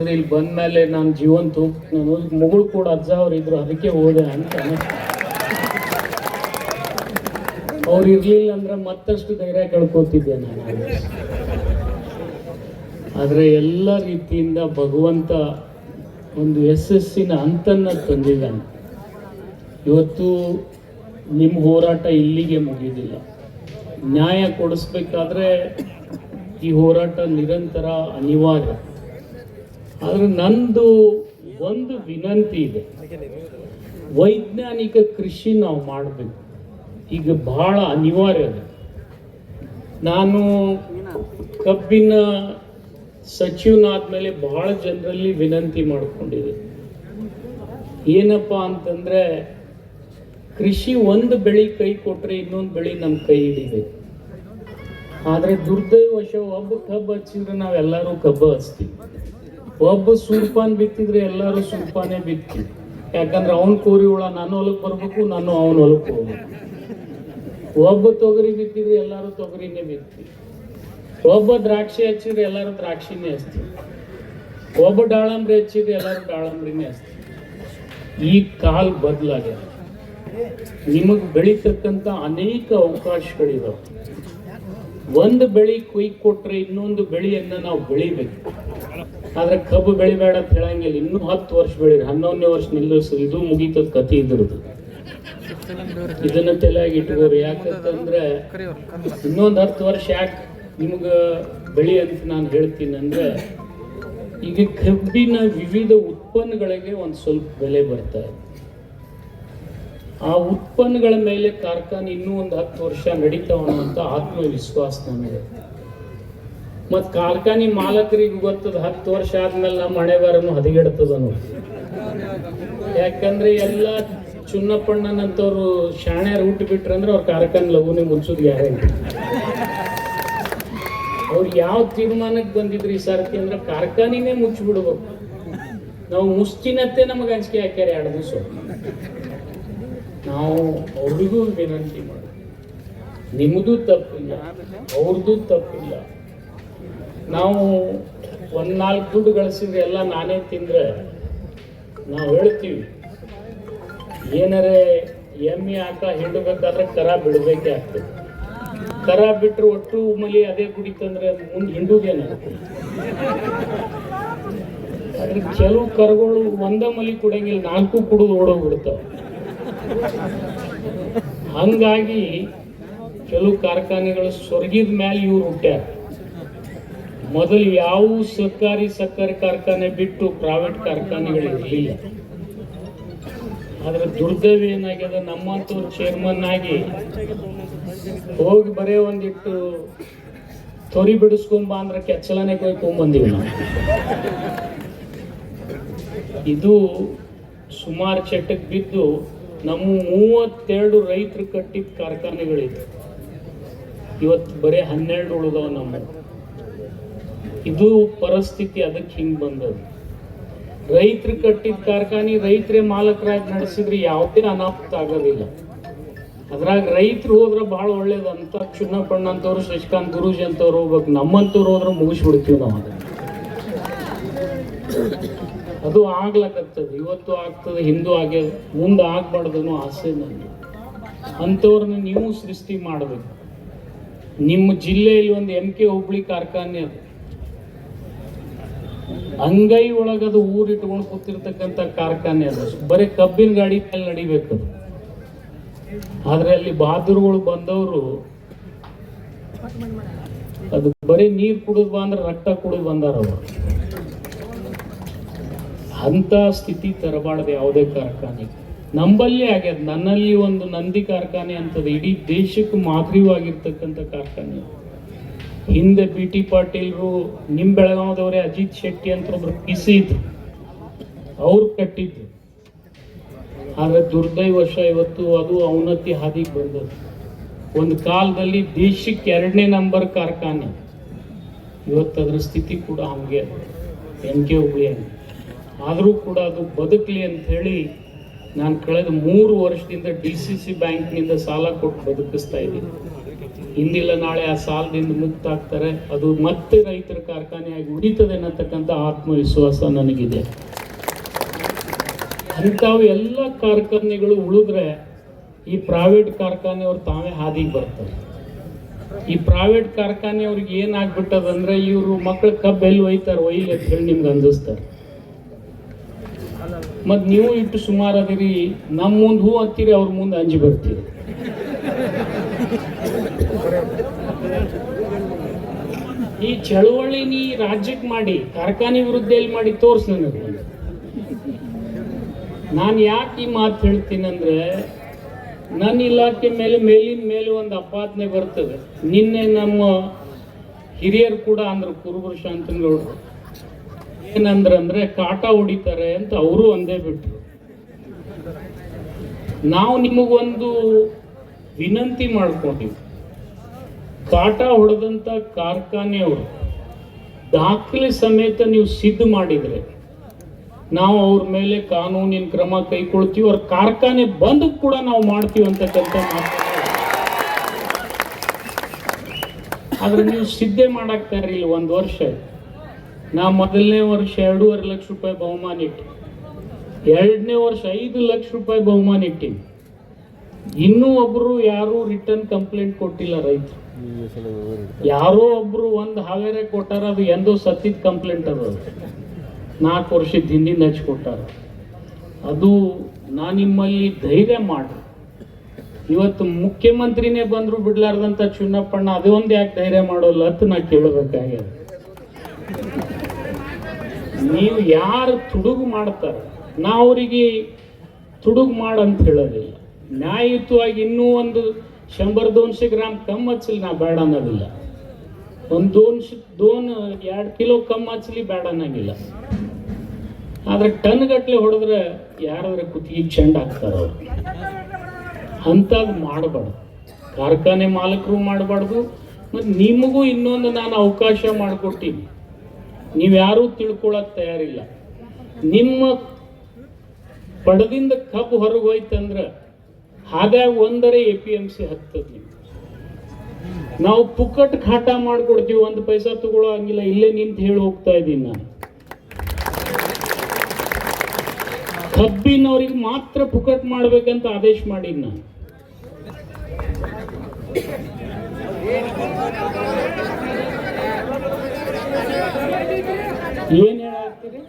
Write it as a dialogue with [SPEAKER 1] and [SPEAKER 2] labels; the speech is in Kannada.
[SPEAKER 1] ಇಲ್ಲಿ ಬಂದ್ಮೇಲೆ ನಾನು ಜೀವಂತ ನಾನು ಮಗಳು ಕೂಡ ಅಜ್ಜ ಅವ್ರು ಇದ್ರು, ಅದಕ್ಕೆ ಹೋದೆ ಅಂತ. ಅವ್ರು ಇರ್ಲಿಲ್ಲ ಅಂದ್ರೆ ಮತ್ತಷ್ಟು ಧೈರ್ಯ ಕಳ್ಕೊತಿದ್ದೆ ನಾನು. ಆದರೆ ಎಲ್ಲ ರೀತಿಯಿಂದ ಭಗವಂತ ಒಂದು ಯಶಸ್ಸಿನ ಅಂತನ್ನ ತಂದಿದ್ದಾನೆ ಇವತ್ತು ನಿಮ್ಮ ಹೋರಾಟ ಇಲ್ಲಿಗೆ ಮುಗಿದಿಲ್ಲ. ನ್ಯಾಯ ಕೊಡಿಸ್ಬೇಕಾದ್ರೆ ಈ ಹೋರಾಟ ನಿರಂತರ ಅನಿವಾರ್ಯ. ಆದರೆ ನಂದು ಒಂದು ವಿನಂತಿ ಇದೆ. ವೈಜ್ಞಾನಿಕ ಕೃಷಿ ನಾವು ಮಾಡಬೇಕು. ಈಗ ಬಹಳ ಅನಿವಾರ್ಯ ಅದು. ನಾನು ಕಬ್ಬಿನ ಸಚಿವನಾದ್ಮೇಲೆ ಬಹಳ ಜನರಲ್ಲಿ ವಿನಂತಿ ಮಾಡಿಕೊಂಡಿದೆ. ಏನಪ್ಪ ಅಂತಂದ್ರೆ, ಕೃಷಿ ಒಂದು ಬೆಳೆ ಕೈ ಕೊಟ್ಟರೆ ಇನ್ನೊಂದು ಬೆಳೆ ನಮ್ಮ ಕೈ ಹಿಡಿಬೇಕು ಆದರೆ ದುರ್ದೈವಶ ಒಬ್ಬ ಕಬ್ಬು ಹಚ್ಚಿದ್ರೆ ನಾವೆಲ್ಲರೂ ಕಬ್ಬು ಹಚ್ತೀವಿ. ಒಬ್ಬ ಸೂರ್ಪಾನ್ ಬಿತ್ತಿದ್ರೆ ಎಲ್ಲರೂ ಸೂರ್ಪಾನೇ ಬಿತ್ತಿ. ಯಾಕಂದ್ರೆ ಅವ್ನ ಕೋರಿ ಹುಳ ನನ್ನ ಹೊಲಕ್ಕೆ ಬರ್ಬೇಕು, ನಾನು ಅವನ ಹೊಲಕ್ಕೆ ಹೋಗ್ಬೇಕು. ಒಬ್ಬ ತೊಗರಿ ಬಿತ್ತಿದ್ರೆ ಎಲ್ಲರೂ ತೊಗರಿನೇ ಬಿತ್ತಿ. ಒಬ್ಬ ದ್ರಾಕ್ಷಿ ಹಚ್ಚಿದ್ರೆ ಎಲ್ಲರೂ ದ್ರಾಕ್ಷಿನೇ ಹಚ್ತೀವಿ ಒಬ್ಬ ದಾಳಂಬ್ರಿ ಹಚ್ಚಿದ್ರೆ ಎಲ್ಲರೂ ದಾಳಂಬ್ರಿನೇ ಹಚ್ತೀವಿ ಈ ಕಾಲ್ ಬದಲಾಗ್ಯದ. ನಿಮಗೆ ಬೆಳೀತಕ್ಕಂಥ ಅನೇಕ ಅವಕಾಶಗಳಿದಾವೆ. ಒಂದು ಬೆಳಿ ಕೊಯ್ದು ಕೊಟ್ರೆ ಇನ್ನೊಂದು ಬೆಳೆಯನ್ನು ನಾವು ಬೆಳಿಬೇಕು. ಆದ್ರೆ ಕಬ್ಬು ಬೆಳಿಬೇಡ ಅಂತ ಹೇಳಂಗಿಲ್ಲ. ಇನ್ನೂ ಹತ್ತು ವರ್ಷ ಬೆಳೀರಿ. ಹನ್ನೊಂದನೇ ವರ್ಷ ನಿಲ್ಲಿಸು. ಇದು ಮುಗೀತದ ಕತಿ ಇದ್ರದ್ದು. ಇದನ್ನ ತಲೆಯಾಗಿ ಇಟ್ಕೋರಿ. ಯಾಕಂತಂದ್ರೆ ಇನ್ನೊಂದು ಹತ್ತು ವರ್ಷ ಯಾಕೆ ನಿಮ್ಗೆ ಬೆಳಿ ಅಂತ ನಾನು ಹೇಳ್ತೀನಿ ಅಂದ್ರೆ, ಈಗ ಕಬ್ಬಿನ ವಿವಿಧ ಉತ್ಪನ್ನಗಳಿಗೆ ಒಂದು ಸ್ವಲ್ಪ ಬೆಲೆ ಬರ್ತಾ ಇದೆ. ಆ ಉತ್ಪನ್ನಗಳ ಮೇಲೆ ಕಾರ್ಖಾನೆ ಇನ್ನೂ ಒಂದು ಹತ್ತು ವರ್ಷ ನಡೀತಾವ ಅಂತ ಆತ್ಮವಿಶ್ವಾಸ ನನಗೆ ಮತ್ತು ಕಾರ್ಖಾನೆ ಮಾಲಕರಿಗೆ ಗೊತ್ತದ ಹತ್ತು ವರ್ಷ ಆದ್ಮೇಲೆ ನಮ್ಮ ಹಣೆ ಬಾರನು ಯಾಕಂದ್ರೆ ಎಲ್ಲ ಚುನ್ನಪ್ಪಣ್ಣನಂತವ್ರು ಶಾಣ್ಯಾರು ಹುಟ್ಟು ಬಿಟ್ರಂದ್ರೆ ಅವ್ರ ಕಾರ್ಖಾನೆ ಲಘುನೇ ಮುನ್ಸೋದು ಗ್ಯಾರಂಟಿ. ಅವ್ರು ಯಾವ ತೀರ್ಮಾನಕ್ಕೆ ಬಂದಿದ್ರಿ ಈ ಸರ್ತಿ ಅಂದ್ರೆ ಕಾರ್ಖಾನಿನೇ ಮುಚ್ಚಿಬಿಡ್ಬೇಕು ನಾವು ಮುಸ್ತಿನತ್ತೆ ನಮಗೆ ಅಂಜಿಕೆ ಹಾಕ್ಯಾರ ಎರಡು ದಿವಸ. ನಾವು ಅವ್ರಿಗೂ ವಿನಂತಿ ಮಾಡಿ ನಿಮ್ಮದು ತಪ್ಪಿಲ್ಲ ಅವ್ರದ್ದು ತಪ್ಪಿಲ್ಲ. ನಾವು ಒಂದು ನಾಲ್ಕು ದುಡ್ಡು ಗಳಿಸಿದ್ರೆ ಎಲ್ಲ ನಾನೇ ತಿಂದ್ರೆ ನಾವು ಹೇಳ್ತೀವಿ. ಏನಾರೆ ಎಮ್ಮೆ ಆಕ ಹಿಂಡಬೇಕಾದ್ರೆ ಕರ ಬಿಡಬೇಕೇ ಆಗ್ತದೆ. ಕರ ಬಿಟ್ರೆ ಒಟ್ಟು ಮಲಿ ಅದೇ ಕುಡಿತಂದ್ರೆ ಮುಂದೆ ಹಿಂಡುದೇನಾಗ್ತದೆ ಆದ್ರೆ ಕೆಲವು ಕರುಗಳು ಒಂದ ಮಲಿ ಕುಡಂಗಿಲ್ಲ ನಾಲ್ಕು ಕುಡಿದು ಓಡೋಗ್ಬಿಡ್ತಾವ. ಹಂಗಾಗಿ ಕೆಲವು ಕಾರ್ಖಾನೆಗಳು ಸ್ವರ್ಗಿದ ಮೇಲೆ ಇವ್ರು ಹುಟ್ಟ್ಯಾರ. ಮೊದಲು ಯಾವ ಸರ್ಕಾರಿ ಸಕ್ಕರೆ ಕಾರ್ಖಾನೆ ಬಿಟ್ಟು ಪ್ರೈವೇಟ್ ಕಾರ್ಖಾನೆಗಳು ಇರಲಿಲ್ಲ ಆದ್ರೆ ದುರ್ದೈವ ಏನಾಗ್ಯದ? ನಮ್ಮಂತೂ ಚೇರ್ಮನ್ ಆಗಿ ಹೋಗಿ ಬರೇ ಒಂದಿಟ್ಟು ತೊರಿ ಬಿಡಿಸ್ಕೊಂಬ ಅಂದ್ರೆ ಕೆಚ್ಚಲನೆ ಕೊಯ್ಕೊಂಬಂದಿವಿ ನಾವು. ಇದು ಸುಮಾರು ಚಟಕ್ಕೆ ಬಿದ್ದು ನಮ್ಮ ಮೂವತ್ತೆರಡು ರೈತರು ಕಟ್ಟಿದ ಕಾರ್ಖಾನೆಗಳಿತ್ತು ಇವತ್ತು ಬರೀ ಹನ್ನೆರಡು ಉಳಿದವ ನಮ್ಮ ಇದು ಪರಿಸ್ಥಿತಿ ಅದಕ್ಕೆ ಹಿಂಗೆ ಬಂದದ್ದು. ರೈತರು ಕಟ್ಟಿದ ಕಾರ್ಖಾನೆ ರೈತರೇ ಮಾಲಕರಾಗಿ ನಡೆಸಿದ್ರೆ ಯಾವುದೇ ಅನಾಹುತ ಆಗೋದಿಲ್ಲ. ಅದ್ರಾಗ ರೈತರು ಹೋದ್ರೆ ಬಹಳ ಒಳ್ಳೇದು ಅಂತ ಚುನ್ನಪ್ಪಣ್ಣ ಅಂತವ್ರು, ಶಶಿಕಾಂತ್ ಗುರೂಜಿ ಅಂತವ್ರು ಹೋಗ್ಬೇಕು. ನಮ್ಮಂತವ್ರು ಹೋದ್ರೆ ಮುಗಿಸ್ಬಿಡ್ತೀವಿ ನಾವು ಅದನ್ನ. ಅದು ಆಗ್ಲಕತ್ತದ. ಇವತ್ತು ಆಗ್ತದೆ, ಹಿಂದೂ ಆಗ್ಯದ, ಮುಂದೆ ಆಗ್ಬಾರ್ದು ಅನ್ನೋ ಆಸೆ ನನಗೆ ಅಂಥವ್ರನ್ನ ನೀವು ಸೃಷ್ಟಿ ಮಾಡಬೇಕು. ನಿಮ್ಮ ಜಿಲ್ಲೆಯಲ್ಲಿ ಒಂದು ಎಂ ಕೆ ಹುಬ್ಳಿ ಕಾರ್ಖಾನೆ ಅದು. ಅಂಗೈ ಒಳಗದು ಊರಿಟ್ಕೊಂಡು ಕೂತಿರ್ತಕ್ಕಂಥ ಕಾರ್ಖಾನೆ ಅದು. ಬರೀ ಕಬ್ಬಿನ ಗಾಡಿ ಮೇಲೆ ನಡಿಬೇಕದು ಆದ್ರೆ ಅಲ್ಲಿ ಬಹಾದೂರ್ಗಳು ಬಂದವರು ಅದು ಬರೀ ನೀರು ಕುಡಿದು ಬಂದ್ರೆ ರಕ್ತ ಕುಡಿದು ಬಂದಾರ ಅವರು. ಅಂತ ಸ್ಥಿತಿ ತರಬಾರ್ದು ಯಾವುದೇ ಕಾರ್ಖಾನೆ. ನಂಬಲ್ಲಿ ಆಗ್ಯದ, ನನ್ನಲ್ಲಿ ಒಂದು ನಂದಿ ಕಾರ್ಖಾನೆ ಅಂತದ ಇಡೀ ದೇಶಕ್ಕೆ ಮಾದರಿವಾಗಿರ್ತಕ್ಕಂಥ ಕಾರ್ಖಾನೆ ಹಿಂದೆ ಬಿ ಟಿ ಪಾಟೀಲ್ರು ನಿಮ್ಮ ಬೆಳಗಾವದವರೇ ಅಜಿತ್ ಶೆಟ್ಟಿ ಅಂತ ಒಬ್ರು ಪಿಸಿ ಇದ್ರು. ಅವ್ರು ಕಟ್ಟಿದ್ರು. ಆದ್ರೆ ವರ್ಷ ಇವತ್ತು ಅದು ಅವನತಿ ಹಾದಿಗೆ ಬಂದದ್ದು. ಒಂದು ಕಾಲದಲ್ಲಿ ದೇಶಕ್ಕೆ ಎರಡನೇ ನಂಬರ್ ಕಾರ್ಖಾನೆ. ಇವತ್ತು ಅದರ ಸ್ಥಿತಿ ಕೂಡ ಹಂಗೆ ಎನ್ ಕೆ ಹುಬ್ಳಿ ಆದರೂ ಕೂಡ ಅದು ಬದುಕಲಿ ಅಂತ ಹೇಳಿ ನಾನು ಕಳೆದ ಮೂರು ವರ್ಷದಿಂದ ಡಿ ಸಿ ಸಿ ಬ್ಯಾಂಕ್ನಿಂದ ಸಾಲ ಕೊಟ್ಟು ಬದುಕಿಸ್ತಾ ಇದ್ದೀನಿ. ಇಂದಿಲ್ಲ ನಾಳೆ ಆ ಸಾಲದಿಂದ ಮುಕ್ತ ಆಗ್ತಾರೆ ಅದು ಮತ್ತೆ ರೈತರ ಕಾರ್ಖಾನೆಯಾಗಿ ಉಳಿತದೆ ಅನ್ನತಕ್ಕಂಥ ಆತ್ಮವಿಶ್ವಾಸ ನನಗಿದೆ. ಅಂಥವು ಎಲ್ಲ ಕಾರ್ಖಾನೆಗಳು ಉಳಿದ್ರೆ ಈ ಪ್ರೈವೇಟ್ ಕಾರ್ಖಾನೆಯವರು ತಾವೇ ಹಾದಿಗೆ ಬರ್ತಾರೆ. ಈ ಪ್ರೈವೇಟ್ ಕಾರ್ಖಾನೆಯವ್ರಿಗೆ ಏನಾಗ್ಬಿಟ್ಟದಂದ್ರೆ ಇವರು ಮಕ್ಕಳು ಕಬ್ಬು ಎಲ್ಲಿ ಒಯ್ತಾರೆ, ಒಯ್ಲಿ ಅಂತ ಹೇಳಿ ನಿಮ್ಗೆ ಅಂದಿಸ್ತಾರೆ. ಮತ್ತು ನೀವು ಇಟ್ಟು ಸುಮಾರು ಅದಿರಿ ನಮ್ಮ ಮುಂದೆ ಹೂ ಅಂತೀರಿ ಅವ್ರ ಮುಂದೆ ಅಂಜಿ ಬರ್ತೀರಿ. ಈ ಚಳುವಳಿ ನೀ ರಾಜ್ಯಕ್ಕೆ ಮಾಡಿ, ಕಾರ್ಖಾನೆ ವಿರುದ್ಧ ಎಲ್ಲಿ ಮಾಡಿ ತೋರ್ಸ್ ನನಗೆ. ನಾನು ಯಾಕೆ ಈ ಮಾತು ಹೇಳ್ತೀನಂದ್ರೆ ನನ್ನ ಇಲಾಖೆ ಮೇಲೆ ಮೇಲಿನ ಮೇಲೆ ಒಂದು ಅಪಾದನೆ ಬರ್ತದೆ. ನಿನ್ನೆ ನಮ್ಮ ಹಿರಿಯರು ಕೂಡ ಅಂದ್ರೆ, ಕುರುಬರು ಏನಂದ್ರೆ ಅಂದ್ರೆ, ಕಾಟ ಹೊಡಿತಾರೆ ಅಂತ ಅವರು ಒಂದೇ ಬಿಟ್ರು. ನಾವು ನಿಮಗೊಂದು ವಿನಂತಿ ಮಾಡ್ಕೊಂಡಿವಿ ಕಾಟ ಹೊಡೆದಂಥ ಕಾರ್ಖಾನೆಯವರು ದಾಖಲೆ ಸಮೇತ ನೀವು ಸಿದ್ಧ ಮಾಡಿದ್ರೆ ನಾವು ಅವ್ರ ಮೇಲೆ ಕಾನೂನಿನ ಕ್ರಮ ಕೈಗೊಳ್ತೀವಿ, ಅವ್ರ ಕಾರ್ಖಾನೆ ಬಂದ್ ಕೂಡ ನಾವು ಮಾಡ್ತೀವಿ ಅಂತಕ್ಕಂಥ ಮಾತು ಆದ್ರೆ ನೀವು ಸಿದ್ಧೆ ಮಾಡಾಕ್ತಾ ಇಲ್ಲಿ ಒಂದು ವರ್ಷ ನಾ ಮೊದಲನೇ ವರ್ಷ ಎರಡೂವರೆ ಲಕ್ಷ ರೂಪಾಯಿ ಬಹುಮಾನ ಇಟ್ಟು ಎರಡನೇ ವರ್ಷ ಐದು ಲಕ್ಷ ರೂಪಾಯಿ ಬಹುಮಾನ ಇಟ್ಟಿನಿ. ಇನ್ನೂ ಒಬ್ರು ಯಾರು ರಿಟರ್ನ್ ಕಂಪ್ಲೇಂಟ್ ಕೊಟ್ಟಿಲ್ಲ ರೈತರು. ಯಾರೋ ಒಬ್ರು ಒಂದು ಹಾವೇರೆ ಕೊಟ್ಟಾರ ಅದು ಎಂದೋ ಸತ್ತಿದ ಕಂಪ್ಲೇಂಟ್ ಅದು. ನಾಲ್ಕು ವರ್ಷದ ಹಿಂದಿಂದ ಹಚ್ಚಿ ಕೊಟ್ಟಾರ. ಅದು ನಾ ನಿಮ್ಮಲ್ಲಿ ಧೈರ್ಯ ಮಾಡಿ ಇವತ್ತು ಮುಖ್ಯಮಂತ್ರಿನೇ ಬಂದ್ರು ಬಿಡ್ಲಾರ್ದಂತ ಚುನ್ನಪ್ಪಣ್ಣ ಅದೇ ಒಂದು ಯಾಕೆ ಧೈರ್ಯ ಮಾಡೋಲ್ಲ ಅಂತ ನಾ ಕೇಳಬೇಕಾಗ್ಯದ. ನೀವು ಯಾರು ತುಡುಗು ಮಾಡ್ತಾರೆ? ನಾ ಅವರಿಗೆ ತುಡುಗು ಮಾಡಂತ ಹೇಳೋದಿಲ್ಲ. ನ್ಯಾಯಯುತವಾಗಿ ಇನ್ನೂ ಒಂದು ಶಂಬರ್ ದೋನ್ಶೆ ಗ್ರಾಮ್ ಕಮ್ ಹಚ್ಚಲಿ ನಾ ಬೇಡ ಅನ್ನೋದಿಲ್ಲ. ಒಂದು ದೋನ್ಶ, ದೋನ್, ಎರಡು ಕಿಲೋ ಕಮ್ ಹಚ್ಚಲಿ ಬೇಡ ಅನ್ನಂಗಿಲ್ಲ. ಆದ್ರೆ ಟನ್ ಗಟ್ಲೆ ಹೊಡೆದ್ರೆ ಯಾರಾದ್ರೆ ಕುತ್ತಿಗೆ ಚೆಂಡ ಹಾಕ್ತಾರ ಅವ್ರು. ಅಂಥದ್ದು ಮಾಡಬಾರ್ದು. ಕಾರ್ಖಾನೆ ಮಾಲಕರು ಮಾಡಬಾರ್ದು. ಮತ್ತು ನಿಮಗೂ ಇನ್ನೊಂದು ನಾನು ಅವಕಾಶ ಮಾಡಿಕೊಟ್ಟಿನಿ. ನೀವ್ಯಾರೂ ತಿಳ್ಕೊಳಕ್ಕೆ ತಯಾರಿಲ್ಲ. ನಿಮ್ಮ ಪಡದಿಂದ ಕಬ್ಬು ಹೊರಗೆ ಹೋಯ್ತಂದ್ರೆ ಹಾಗಾಗಿ ಒಂದರೇ ಎ ಪಿ ಎಂ ಸಿ ಹತ್ತದ ನೀವು ಪುಕ್ಕಟ್ ಖಾಟ ಮಾಡ್ಕೊಡ್ತೀವಿ, ಒಂದು ಪೈಸಾ ತಗೊಳ್ಳೋ ಹಂಗಿಲ್ಲ, ಇಲ್ಲೇ ನಿಂತು ಹೇಳಿ ಹೋಗ್ತಾ ಇದ್ದೀನಿ ನಾನು. ಕಬ್ಬಿನವ್ರಿಗೆ ಮಾತ್ರ ಪುಕ್ಕಟ್ ಮಾಡ್ಬೇಕಂತ ಆದೇಶ ಮಾಡೀನಿ ನಾನು. ಏನ್ ಹೇಳತ್ತೀರಿ